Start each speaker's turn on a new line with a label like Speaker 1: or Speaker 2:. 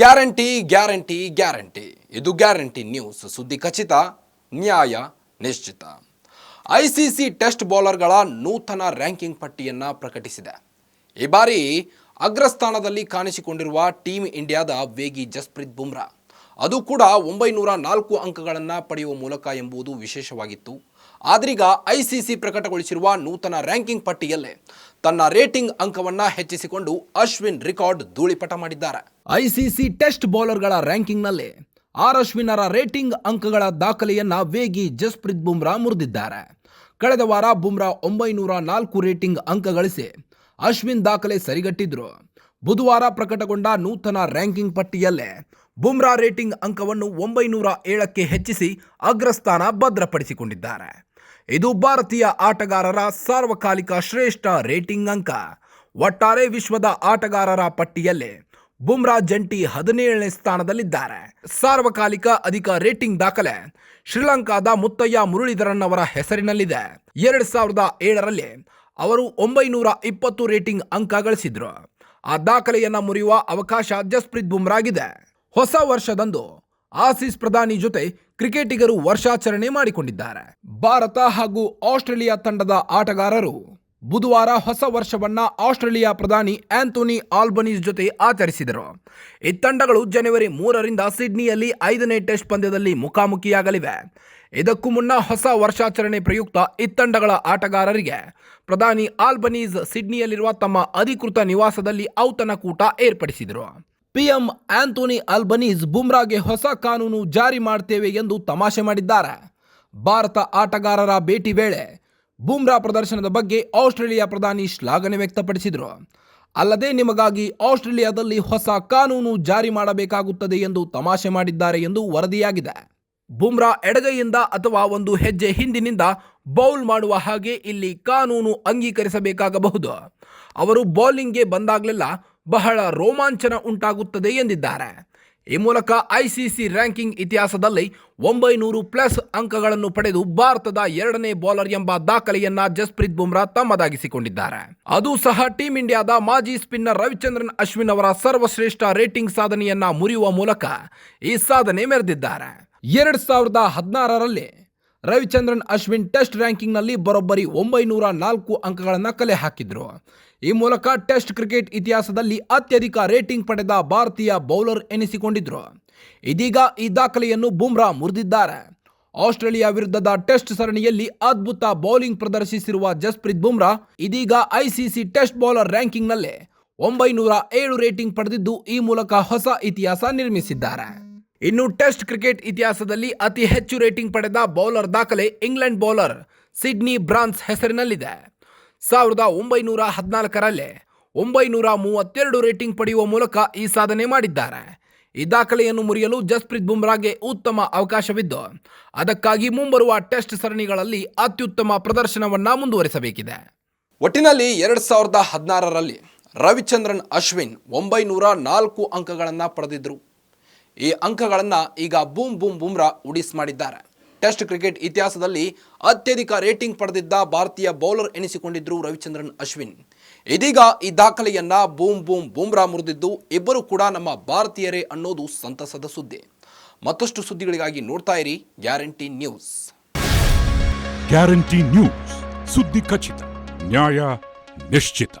Speaker 1: Guarantee guarantee guarantee. ಇದು guarantee news. ಸುದ್ದಿ ಖಚಿತ, ನ್ಯಾಯ ನಿಶ್ಚಿತ. ಐಸಿಸಿ ಟೆಸ್ಟ್ ಬೌಲರ್ಗಳ ನೂತನ ರ್ಯಾಂಕಿಂಗ್ ಪಟ್ಟಿಯನ್ನು ಪ್ರಕಟಿಸಿದೆ. ಈ ಬಾರಿ ಅಗ್ರಸ್ಥಾನದಲ್ಲಿ ಕಾಣಿಸಿಕೊಂಡಿರುವ ಟೀಮ್ ಇಂಡಿಯಾದ ವೇಗಿ ಜಸ್ಪ್ರೀತ್ ಬುಮ್ರಾ. ಅದು ಕೂಡ ಒಂಬೈನೂರ ನಾಲ್ಕು ಅಂಕಗಳನ್ನು ಪಡೆಯುವ ಮೂಲಕ ಎಂಬುದು ವಿಶೇಷವಾಗಿತ್ತು. ಆದ್ರೀಗ ಐಸಿಸಿ ಪ್ರಕಟಗೊಳಿಸಿರುವ ನೂತನ ರ್ಯಾಂಕಿಂಗ್ ಪಟ್ಟಿಯಲ್ಲೇ ತನ್ನ ರೇಟಿಂಗ್ ಅಂಕವನ್ನು ಹೆಚ್ಚಿಸಿಕೊಂಡು ಅಶ್ವಿನ್ ರೆಕಾರ್ಡ್ ಧೂಳಿಪಟ ಮಾಡಿದ್ದಾರೆ. ಐಸಿಸಿ ಟೆಸ್ಟ್ ಬೌಲರ್ಗಳ ರ್ಯಾಂಕಿಂಗ್ನಲ್ಲಿ ಆರ್ ಅಶ್ವಿನರ ರೇಟಿಂಗ್ ಅಂಕಗಳ ದಾಖಲೆಯನ್ನ ವೇಗಿ ಜಸ್ಪ್ರೀತ್ ಬುಮ್ರಾ ಮುರಿದಿದ್ದಾರೆ. ಕಳೆದ ವಾರ ಬುಮ್ರಾ ಒಂಬೈನೂರ ನಾಲ್ಕು ರೇಟಿಂಗ್ ಅಂಕ ಗಳಿಸಿ ಅಶ್ವಿನ್ ದಾಖಲೆ ಸರಿಗಟ್ಟಿದ್ರು. ಬುಧವಾರ ಪ್ರಕಟಗೊಂಡ ನೂತನ ರ್ಯಾಂಕಿಂಗ್ ಪಟ್ಟಿಯಲ್ಲೇ ಬುಮ್ರಾ ರೇಟಿಂಗ್ ಅಂಕವನ್ನು ಒಂಬೈನೂರ ಏಳಕ್ಕೆ ಹೆಚ್ಚಿಸಿ ಅಗ್ರಸ್ಥಾನ ಭದ್ರಪಡಿಸಿಕೊಂಡಿದ್ದಾರೆ. ಇದು ಭಾರತೀಯ ಆಟಗಾರರ ಸಾರ್ವಕಾಲಿಕ ಶ್ರೇಷ್ಠ ರೇಟಿಂಗ್ ಅಂಕ. ಒಟ್ಟಾರೆ ವಿಶ್ವದ ಆಟಗಾರರ ಪಟ್ಟಿಯಲ್ಲಿ ಬುಮ್ರಾ ಜಂಟಿ ಹದಿನೇಳನೇ ಸ್ಥಾನದಲ್ಲಿದ್ದಾರೆ. ಸಾರ್ವಕಾಲಿಕ ಅಧಿಕ ರೇಟಿಂಗ್ ದಾಖಲೆ. ಶ್ರೀಲಂಕಾದ ಮುತ್ತಯ್ಯ ಮುರಳೀಧರನ್ ಅವರ ಹೆಸರಿನಲ್ಲಿದೆ. ಎರಡ್ ಸಾವಿರದ ಏಳರಲ್ಲಿ ಅವರು ಒಂಬೈನೂರ ಇಪ್ಪತ್ತು ರೇಟಿಂಗ್ ಅಂಕ ಗಳಿಸಿದ್ರು. ಆ ದಾಖಲೆಯನ್ನ ಮುರಿಯುವ ಅವಕಾಶ ಜಸ್ಪ್ರೀತ್ ಬುಮ್ರಾಗಿದೆ. ಹೊಸ ವರ್ಷದಂದು ಆಸೀಸ್ ಪ್ರಧಾನಿ ಜೊತೆ ಕ್ರಿಕೆಟಿಗರು ವರ್ಷಾಚರಣೆ ಮಾಡಿಕೊಂಡಿದ್ದಾರೆ. ಭಾರತ ಹಾಗೂ ಆಸ್ಟ್ರೇಲಿಯಾ ತಂಡದ ಆಟಗಾರರು ಬುಧವಾರ ಹೊಸ ವರ್ಷವನ್ನ ಆಸ್ಟ್ರೇಲಿಯಾ ಪ್ರಧಾನಿ ಆಂಥೋನಿ ಆಲ್ಬನೀಸ್ ಜೊತೆ ಆಚರಿಸಿದರು. ಈ ತಂಡಗಳು ಜನವರಿ ಮೂರರಿಂದ ಸಿಡ್ನಿಯಲ್ಲಿ ಐದನೇ ಟೆಸ್ಟ್ ಪಂದ್ಯದಲ್ಲಿ ಮುಖಾಮುಖಿಯಾಗಲಿವೆ. ಇದಕ್ಕೂ ಮುನ್ನ ಹೊಸ ವರ್ಷಾಚರಣೆ ಪ್ರಯುಕ್ತ ಇತ್ತಂಡಗಳ ತಂಡಗಳ ಆಟಗಾರರಿಗೆ ಪ್ರಧಾನಿ ಆಲ್ಬನೀಸ್ ಸಿಡ್ನಿಯಲ್ಲಿರುವ ತಮ್ಮ ಅಧಿಕೃತ ನಿವಾಸದಲ್ಲಿ ಔತಣಕೂಟ ಏರ್ಪಡಿಸಿದರು. ಪಿಎಂ ಆಂಥೋನಿ ಆಲ್ಬನೀಸ್ ಬುಮ್ರಾಗೆ ಹೊಸ ಕಾನೂನು ಜಾರಿ ಮಾಡ್ತೇವೆ ಎಂದು ತಮಾಷೆ ಮಾಡಿದ್ದಾರೆ. ಭಾರತ ಆಟಗಾರರ ಭೇಟಿ ವೇಳೆ ಬುಮ್ರಾ ಪ್ರದರ್ಶನದ ಬಗ್ಗೆ ಆಸ್ಟ್ರೇಲಿಯಾ ಪ್ರಧಾನಿ ಶ್ಲಾಘನೆ ವ್ಯಕ್ತಪಡಿಸಿದರು. ಅಲ್ಲದೆ ನಿಮಗಾಗಿ ಆಸ್ಟ್ರೇಲಿಯಾದಲ್ಲಿ ಹೊಸ ಕಾನೂನು ಜಾರಿ ಮಾಡಬೇಕಾಗುತ್ತದೆ ಎಂದು ತಮಾಷೆ ಮಾಡಿದ್ದಾರೆ ಎಂದು ವರದಿಯಾಗಿದೆ. ಬುಮ್ರಾ ಎಡಗೈಯಿಂದ ಅಥವಾ ಒಂದು ಹೆಜ್ಜೆ ಹಿಂದಿನಿಂದ ಬೌಲ್ ಮಾಡುವ ಹಾಗೆ ಇಲ್ಲಿ ಕಾನೂನು ಅಂಗೀಕರಿಸಬೇಕಾಗಬಹುದು. ಅವರು ಬೌಲಿಂಗ್ಗೆ ಬಂದಾಗಲೆಲ್ಲ ಬಹಳ ರೋಮಾಂಚನ ಉಂಟಾಗುತ್ತದೆ ಎಂದಿದ್ದಾರೆ. ಈ ಮೂಲಕ ಐಸಿಸಿ ರ್ಯಾಂಕಿಂಗ್ ಇತಿಹಾಸದಲ್ಲಿ ಒಂಬೈನೂರು ಪ್ಲಸ್ ಅಂಕಗಳನ್ನು ಪಡೆದು ಭಾರತದ ಎರಡನೇ ಬೌಲರ್ ಎಂಬ ದಾಖಲೆಯನ್ನ ಜಸ್ಪ್ರೀತ್ ಬುಮ್ರಾ ತಮ್ಮದಾಗಿಸಿಕೊಂಡಿದ್ದಾರೆ. ಅದು ಸಹ ಟೀಂ ಇಂಡಿಯಾದ ಮಾಜಿ ಸ್ಪಿನ್ನರ್ ರವಿಚಂದ್ರನ್ ಅಶ್ವಿನ್ ಅವರ ಸರ್ವಶ್ರೇಷ್ಠ ರೇಟಿಂಗ್ ಸಾಧನೆಯನ್ನ ಮುರಿಯುವ ಮೂಲಕ ಈ ಸಾಧನೆ ಮೆರೆದಿದ್ದಾರೆ. ಎರಡ್ ಸಾವಿರದ ಹದಿನಾರರಲ್ಲಿ ರವಿಚಂದ್ರನ್ ಅಶ್ವಿನ್ ಟೆಸ್ಟ್ ರ್ಯಾಂಕಿಂಗ್ನಲ್ಲಿ ಬರೋಬ್ಬರಿ ಒಂಬೈನೂರ ನಾಲ್ಕು ಅಂಕಗಳನ್ನು ಕಲೆ ಹಾಕಿದ್ರು. ಈ ಮೂಲಕ ಟೆಸ್ಟ್ ಕ್ರಿಕೆಟ್ ಇತಿಹಾಸದಲ್ಲಿ ಅತ್ಯಧಿಕ ರೇಟಿಂಗ್ ಪಡೆದ ಭಾರತೀಯ ಬೌಲರ್ ಎನಿಸಿಕೊಂಡಿದ್ರು. ಇದೀಗ ಈ ದಾಖಲೆಯನ್ನು ಬುಮ್ರಾ ಮುರಿದಿದ್ದಾರೆ. ಆಸ್ಟ್ರೇಲಿಯಾ ವಿರುದ್ಧದ ಟೆಸ್ಟ್ ಸರಣಿಯಲ್ಲಿ ಅದ್ಭುತ ಬೌಲಿಂಗ್ ಪ್ರದರ್ಶಿಸಿರುವ ಜಸ್ಪ್ರೀತ್ ಬುಮ್ರಾ ಇದೀಗ ಐಸಿಸಿ ಟೆಸ್ಟ್ ಬೌಲರ್ ರ್ಯಾಂಕಿಂಗ್ನಲ್ಲಿ ಒಂಬೈನೂರ ಏಳು ರೇಟಿಂಗ್ ಪಡೆದಿದ್ದು ಈ ಮೂಲಕ ಹೊಸ ಇತಿಹಾಸ ನಿರ್ಮಿಸಿದ್ದಾರೆ. ಇನ್ನು ಟೆಸ್ಟ್ ಕ್ರಿಕೆಟ್ ಇತಿಹಾಸದಲ್ಲಿ ಅತಿ ಹೆಚ್ಚು ರೇಟಿಂಗ್ ಪಡೆದ ಬೌಲರ್ ದಾಖಲೆ ಇಂಗ್ಲೆಂಡ್ ಬೌಲರ್ ಸಿಡ್ನಿ ಬ್ರಾನ್ಸ್ ಹೆಸರಿನಲ್ಲಿದೆ. ಸಾವಿರದ ಒಂಬೈನೂರ ಹದಿನಾಲ್ಕರಲ್ಲೇ ಒಂಬೈನೂರ ಮೂವತ್ತೆರಡು ರೇಟಿಂಗ್ ಪಡೆಯುವ ಮೂಲಕ ಈ ಸಾಧನೆ ಮಾಡಿದ್ದಾರೆ. ಈ ದಾಖಲೆಯನ್ನು ಮುರಿಯಲು ಜಸ್ಪ್ರೀತ್ ಬುಮ್ರಾಗೆ ಉತ್ತಮ ಅವಕಾಶವಿದ್ದು, ಅದಕ್ಕಾಗಿ ಮುಂಬರುವ ಟೆಸ್ಟ್ ಸರಣಿಗಳಲ್ಲಿ ಅತ್ಯುತ್ತಮ ಪ್ರದರ್ಶನವನ್ನು ಮುಂದುವರಿಸಬೇಕಿದೆ. ಒಟ್ಟಿನಲ್ಲಿ ಎರಡು ಸಾವಿರದ ಹದಿನಾರರಲ್ಲಿ ರವಿಚಂದ್ರನ್ ಅಶ್ವಿನ್ ಒಂಬೈನೂರ ನಾಲ್ಕು ಅಂಕಗಳನ್ನು ಪಡೆದಿದ್ದರು ಈ ಅಂಕಗಳನ್ನು ಈಗ ಬೂಮ್ ಬೂಮ್ ಬುಮ್ರಾ ಉಡಿಸ್ ಮಾಡಿದ್ದಾರೆ. ಟೆಸ್ಟ್ ಕ್ರಿಕೆಟ್ ಇತಿಹಾಸದಲ್ಲಿ ಅತ್ಯಧಿಕ ರೇಟಿಂಗ್ ಪಡೆದಿದ್ದ ಭಾರತೀಯ ಬೌಲರ್ ಎನಿಸಿಕೊಂಡಿದ್ದರು ರವಿಚಂದ್ರನ್ ಅಶ್ವಿನ್. ಇದೀಗ ಈ ದಾಖಲೆಯನ್ನ ಬೂಮ್ ಬೂಮ್ ಬೂಮ್ರಾ ಮುರಿದಿದ್ದು ಇಬ್ಬರು ಕೂಡ ನಮ್ಮ ಭಾರತೀಯರೇ ಅನ್ನೋದು ಸಂತಸದ ಸುದ್ದಿ. ಮತ್ತಷ್ಟು ಸುದ್ದಿಗಳಿಗಾಗಿ ನೋಡ್ತಾ ಇರಿ ಗ್ಯಾರಂಟಿ ನ್ಯೂಸ್.
Speaker 2: Guarantee news. ಸುದ್ದಿ ಖಚಿತ, ನ್ಯಾಯ ನಿಶ್ಚಿತ.